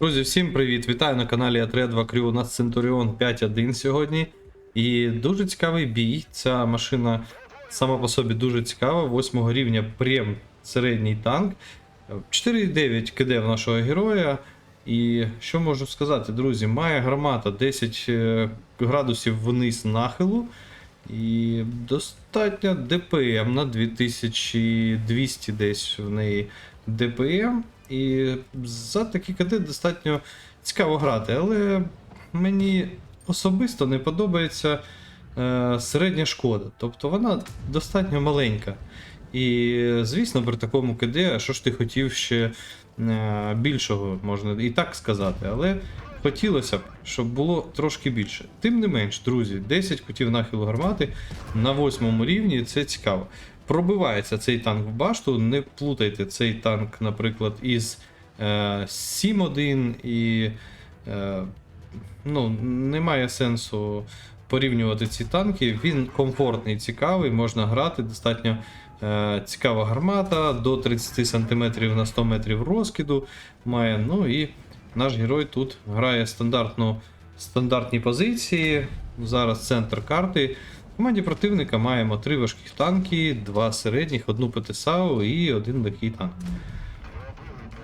Друзі, всім привіт! Вітаю на каналі Атредва Крю. У нас Centurion 5.1 сьогодні. І дуже цікавий бій. Ця машина сама по собі дуже цікава. 8 рівня прем середній танк. 4,9 КД в нашого героя. І що можу сказати, друзі, має гармата 10 е, градусів вниз нахилу. І достатньо ДПМ на 2200 десь в неї ДПМ. І за такі КД достатньо цікаво грати, але мені особисто не подобається е, середня шкода. Тобто вона достатньо маленька. І, звісно, при такому КД, а що ж ти хотів ще е, більшого, можна і так сказати, але хотілося б, щоб було трошки більше. Тим не менш, друзі, 10 кутів нахилу гармати на восьмому рівні це цікаво. Пробивається цей танк в башту, не плутайте цей танк, наприклад, із е, 7-1 і е, ну, немає сенсу порівнювати ці танки. Він комфортний, цікавий, можна грати, достатньо е, цікава гармата, до 30 см на 100 метрів розкиду має. Ну і наш герой тут грає стандартну, стандартні позиції. Зараз центр карти. Команді противника маємо три важких танки, два середніх, одну ПТСАУ і один легкий танк.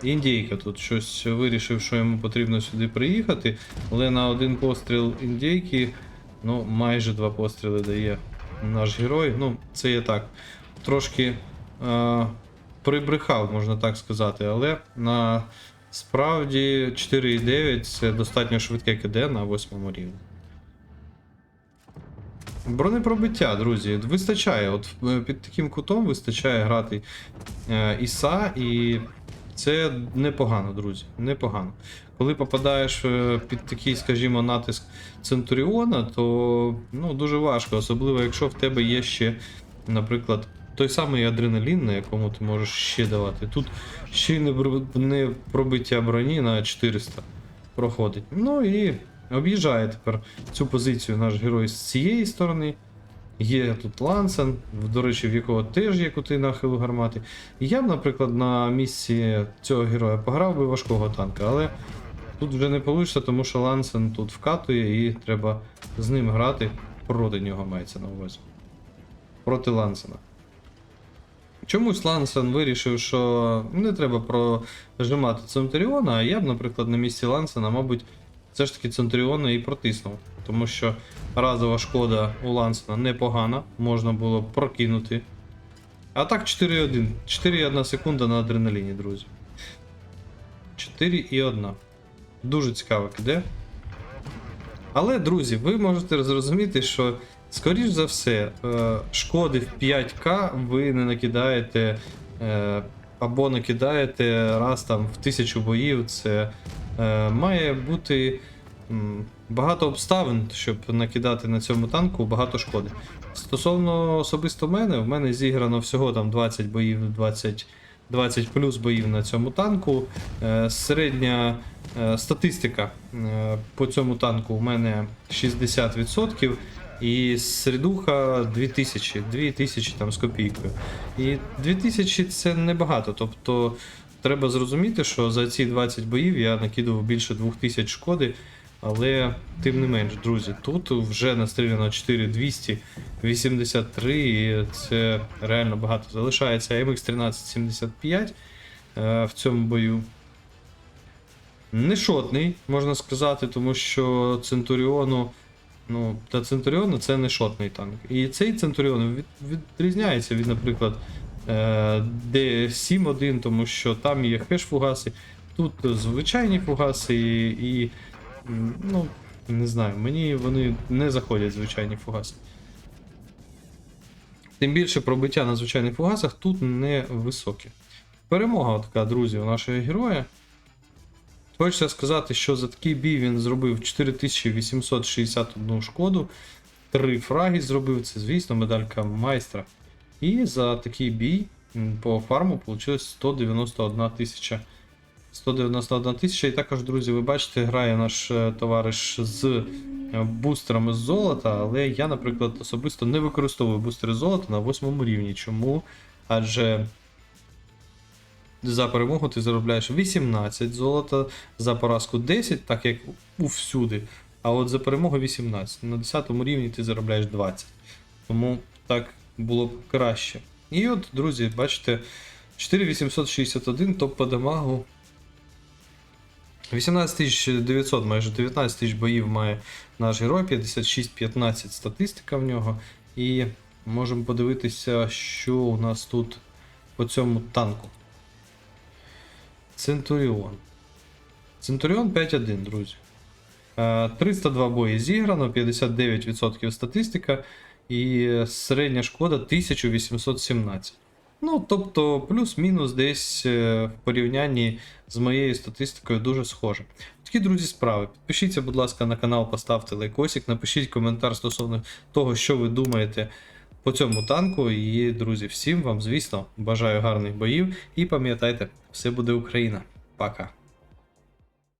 Індійка тут щось вирішив, що йому потрібно сюди приїхати, але на один постріл індійки, ну, майже два постріли дає наш герой. Ну, це я так. Трошки е, прибрехав, можна так сказати, але на справді 4,9 це достатньо швидке КД на 8 рівні. Бронепробиття, друзі, вистачає. От е, під таким кутом вистачає грати е, Іса, і це непогано, друзі. Непогано. Коли попадаєш е, під такий, скажімо, натиск Центуріона, то ну, дуже важко, особливо якщо в тебе є ще, наприклад, той самий адреналін, на якому ти можеш ще давати. Тут ще й не, пробиття броні на 400 проходить. Ну і об'їжджає тепер цю позицію наш герой з цієї сторони. Є тут Лансен, до речі, в якого теж є кути нахилу гармати. Я б, наприклад, на місці цього героя пограв би важкого танка, але тут вже не вийде, тому що Лансен тут вкатує і треба з ним грати. Проти нього мається на увазі. Проти Лансена. Чомусь Лансен вирішив, що не треба прожимати Центуріона, а я б, наприклад, на місці Лансена, мабуть, все ж таки Центуріона і протиснув. Тому що разова шкода у Лансена непогана, можна було прокинути. А так 4,1. 4,1 секунда на адреналіні, друзі. 4,1. Дуже цікаво іде. Але, друзі, ви можете зрозуміти, що, скоріш за все, е, шкоди в 5К ви не накидаєте. Або накидаєте раз там в тисячу боїв. Це е, має бути м, багато обставин, щоб накидати на цьому танку багато шкоди. Стосовно особисто мене, в мене зіграно всього там 20 боїв, 20, 20 плюс боїв на цьому танку. Е, Середня е, статистика е, по цьому танку у мене 60%. І середуха 2000, 2000 там з копійкою. І 2000 це небагато. Тобто треба зрозуміти, що за ці 20 боїв я накидував більше 2000 шкоди. Але тим не менш, друзі, тут вже настріляно 4283, і це реально багато. Залишається MX 1375 е, в цьому бою. Не шотний, можна сказати, тому що Центуріону. Ну, та Центуріону це не шотний танк. І цей Центуріон від, відрізняється від, наприклад, е, D7-1, тому що там є хеш-фугаси, тут звичайні фугаси, і, ну, не знаю, мені вони не заходять звичайні фугаси. Тим більше пробиття на звичайних фугасах тут не високе. Перемога така, друзі, у нашого героя. Хочеться сказати, що за такий бій він зробив 4861 шкоду, 3 фраги зробив, це, звісно, медалька майстра. І за такий бій по фарму вийшло 191 тисяча. 191 тисяча. І також, друзі, ви бачите, грає наш е, товариш з е, бустерами з золота, але я, наприклад, особисто не використовую бустери золота на 8 рівні. Чому? Адже за перемогу ти заробляєш 18 золота, за поразку 10, так як всюди. А от за перемогу 18. На 10 рівні ти заробляєш 20. Тому так було б краще. І от, друзі, бачите, 4861 топ по дамагу. 18900, майже 19 тисяч боїв має наш герой, 56-15 статистика в нього. І можемо подивитися, що у нас тут по цьому танку. Центуріон. Центуріон 5-1, друзі. Е, 302 бої зіграно, 59% статистика і середня шкода 1817. Ну, тобто, плюс-мінус десь е, в порівнянні з моєю статистикою дуже схоже. Такі, друзі, справи. Підпишіться, будь ласка, на канал, поставте лайкосик, напишіть коментар стосовно того, що ви думаєте по цьому танку. І, друзі, всім вам, звісно, бажаю гарних боїв. І пам'ятайте, все буде Україна. Пока.